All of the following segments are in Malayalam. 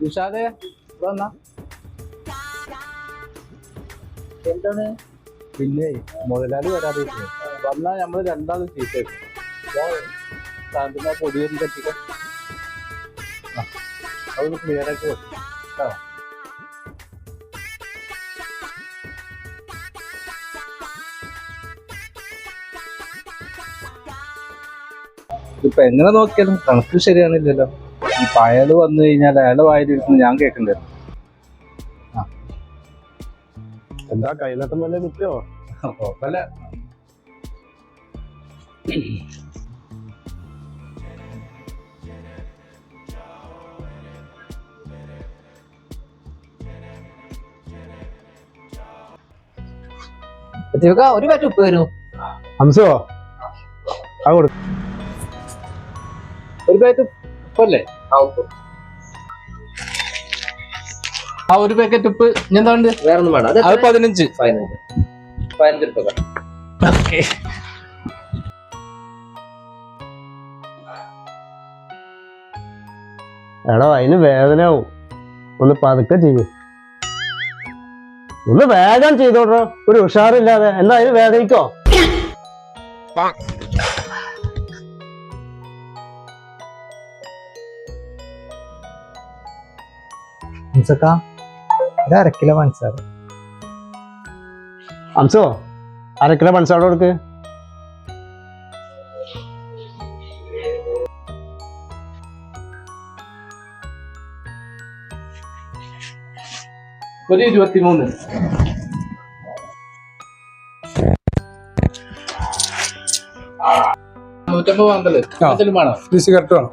ദുഷാദേ വന്നാ. എന്താണ്? പിന്നെ മുതലാളി വരാതെ വന്നാൽ നമ്മൾ രണ്ടാളും ചീത്തേക്കും പൊടിയൊന്നും കെട്ടിക്ക. ആ, അതൊന്ന് ക്ലിയർ ആക്കി വെക്കും. ഇപ്പൊ എങ്ങനെ നോക്കിയാലും കണക്ക് ശരിയാണില്ലല്ലോ. ഇപ്പൊ അയാൾ വന്നു കഴിഞ്ഞാൽ അയാളെ വായിലിരിക്കുന്നു ഞാൻ കേൾക്കണ്ടേ എന്താ കൈനട്ടം വല്ല കിട്ടിയോ കുഴപ്പമില്ല. ഒരു പറ്റ ഉപ്പ് വരും ഹംസോ ആ കൊടുക്ക. ഒരു പാക്കറ്റ് ഉപ്പല്ലേ? ആ ഒരു പാക്കറ്റ് ഉപ്പ്. എന്താ ഉണ്ട് വേറെ ഒന്നും വേണം അത് പതിനഞ്ച്. പതിനഞ്ച്. ഓക്കെ. എടാ അതിന് വേദനയാവും. ഒന്ന് പതുക്കെ ചെയ്യും. ഒന്ന് വേഗം ചെയ്തോട്ടോ. ഒരു ഉഷാറില്ലാതെ. എന്താ അതിന് വേദനിക്കോ? ഹംസക്ക ഒരു അരക്കിലോ കിലോ പഞ്ചസാര. അംസോ അരക്കിലോ കിലോ പഞ്ചസാര കൊടുക്ക്? ഒരു ഇരുപത്തിമൂന്ന്. നൂറ്റമ്പത് വേണ്ടല്ലേ വേണോ. സിഗരറ്റ് വേണം.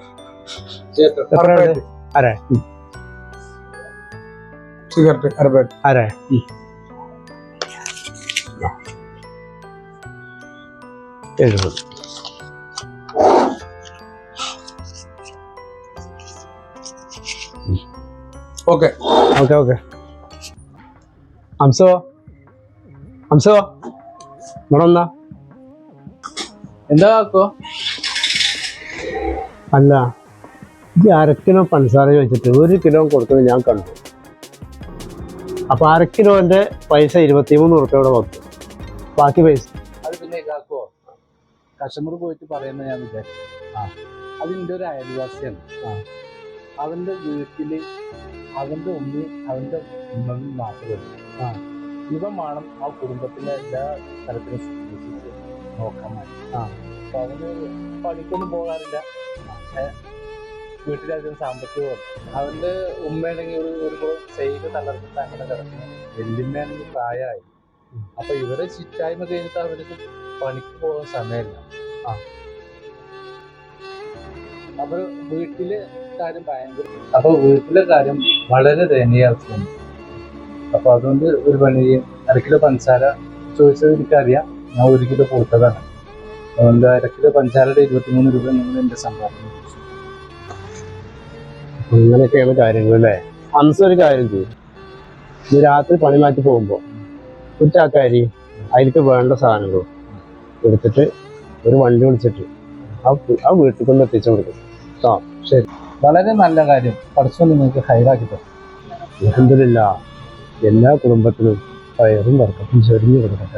ചേട്ടോ എത്രയുണ്ട്? അര സിഗരറ്റ് അരപ്പേറ്റ് അര എഴുപത്. ഓക്കെ. Okay okay. അംസോ? അംസോ? ഇവിടെ വന്നാ. എന്താ ആക്കോ അല്ല ഈ അര കിലോ പഞ്ചസാര ചോദിച്ചിട്ട് ഒരു കിലോ കൊടുക്കുന്നത് ഞാൻ കണ്ടു. അപ്പൊ അര കിലോന്റെ പൈസ ഇരുപത്തിമൂന്ന് ഉറുപ്പ്യ ഇവിടെ വന്നു ബാക്കി പൈസ. അത് പിന്നെ ഇതാക്കോ? കസ്റ്റമർ പോയിട്ട് പറയുന്ന ഞാൻ വിചാരിച്ചു. ആ അതിന്റെ ഒരു അയൽവാസിയാണ്. ആ അവന്റെ വീട്ടിൽ അവന്റെ ഉമ്മി അവന്റെ ഉമ്മയും മാത്രമല്ല ആ ഇവൻ വേണം ആ കുടുംബത്തിലെ എല്ലാ സൂക്ഷിച്ച് നോക്കാൻ വേണ്ടി. ആ അപ്പൊ അവന് പണിക്കൊന്നും പോകാറില്ല. വീട്ടിലധികം സാമ്പത്തികവും അവന്റെ ഉമ്മയാണെങ്കിൽ ഒരു ഒരു ചെയ്ത് തളർന്നിട്ട് അങ്ങനെ കിടക്കുന്നു. വെല്ലുമ്മയാണെങ്കിൽ പ്രായമായി. അപ്പൊ ഇവരെ ചിറ്റായ്മ കഴിഞ്ഞിട്ട് അവർക്ക് പണിക്ക് പോകാൻ സമയമില്ല. ആ. അവർ വീട്ടിലെ കാര്യം ഭയങ്കര അപ്പൊ വീട്ടിലെ കാര്യം വളരെ ദയനീയാവസ്ഥയാണ് അപ്പൊ അതുകൊണ്ട് ഒരു പണി അര കിലോ പഞ്ചസാര ചോദിച്ചത് എനിക്കറിയാം. ഞാൻ ഒരു കിലോ കൊടുത്തതാണ്. അതുകൊണ്ട് അര കിലോ പഞ്ചസാരയുടെ ഇരുപത്തിമൂന്ന് രൂപ നിങ്ങൾ എന്റെ സമ്പാദനം അങ്ങനെയൊക്കെയാണ് കാര്യങ്ങൾ അല്ലേ? ഹംസ ഒരു കാര്യം ചെയ്യും രാത്രി പണി മാറ്റി പോകുമ്പോ കുറ്റാക്കാരി അതിലേക്ക് വേണ്ട സാധനങ്ങളും എടുത്തിട്ട് ഒരു വണ്ടി വിളിച്ചിട്ട് ആ ആ വീട്ടിൽ കൊണ്ട് എത്തിച്ചു കൊടുക്കും. ആ ശരി. വളരെ നല്ല കാര്യം. പഠിച്ചു നിങ്ങൾക്ക് ഹൈറാക്കി തരും. അലഹമില്ല എല്ലാ കുടുംബത്തിലും പയറും വർക്കും ചെറിഞ്ഞു കൊടുക്കട്ടെ.